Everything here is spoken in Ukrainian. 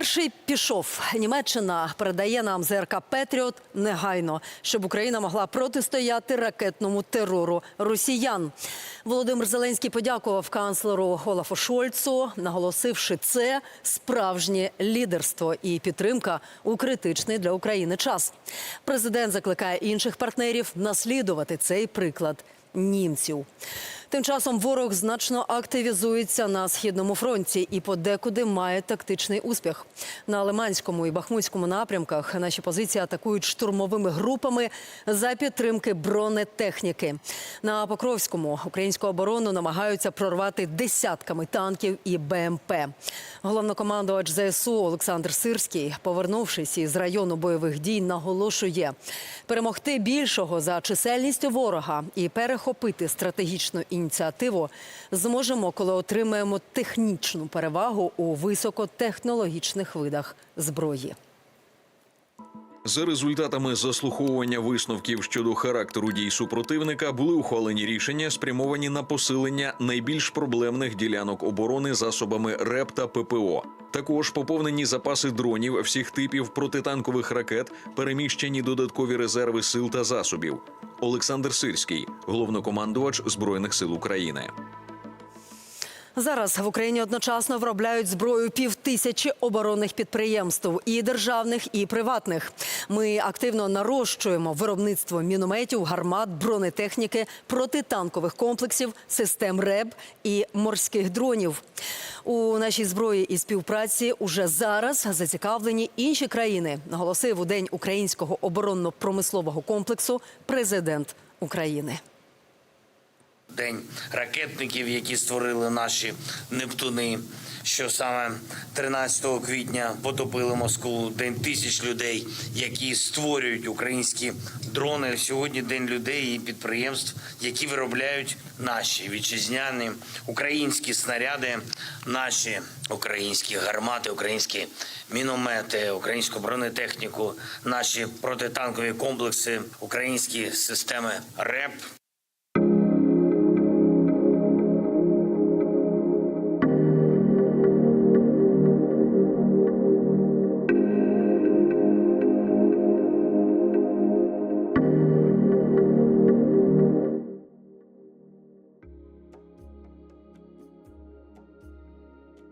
Перший пішов. Німеччина передає нам ЗРК Петріот негайно, щоб Україна могла протистояти ракетному терору росіян. Володимир Зеленський подякував канцлеру Олафу Шольцу, наголосивши це справжнє лідерство і підтримка у критичний для України час. Президент закликає інших партнерів наслідувати цей приклад німців. Тим часом ворог значно активізується на східному фронті і подекуди має тактичний успіх. На Лиманському і Бахмутському напрямках наші позиції атакують штурмовими групами за підтримки бронетехніки. На Покровському українську оборону намагаються прорвати десятками танків і БМП. Головнокомандувач ЗСУ Олександр Сирський, повернувшись із району бойових дій, наголошує перемогти більшого за чисельністю ворога і перехопити стратегічну ініціативу зможемо, коли отримаємо технічну перевагу у високотехнологічних видах зброї. За результатами заслуховування висновків щодо характеру дій супротивника були ухвалені рішення, спрямовані на посилення найбільш проблемних ділянок оборони засобами РЕП та ППО. Також поповнені запаси дронів всіх типів протитанкових ракет, переміщені додаткові резерви сил та засобів. Олександр Сирський, головнокомандувач збройних сил України. Зараз в Україні одночасно виробляють зброю півтисячі оборонних підприємств і державних, і приватних. Ми активно нарощуємо виробництво мінометів, гармат, бронетехніки, протитанкових комплексів, систем РЕБ і морських дронів. У нашій зброї і співпраці уже зараз зацікавлені інші країни. Наголосив у день українського оборонно-промислового комплексу президент України. День ракетників, які створили наші Нептуни, що саме 13 квітня потопили Москву. День тисяч людей, які створюють українські дрони. Сьогодні день людей і підприємств, які виробляють наші вітчизняні українські снаряди, наші українські гармати, українські міномети, українську бронетехніку, наші протитанкові комплекси, українські системи РЕП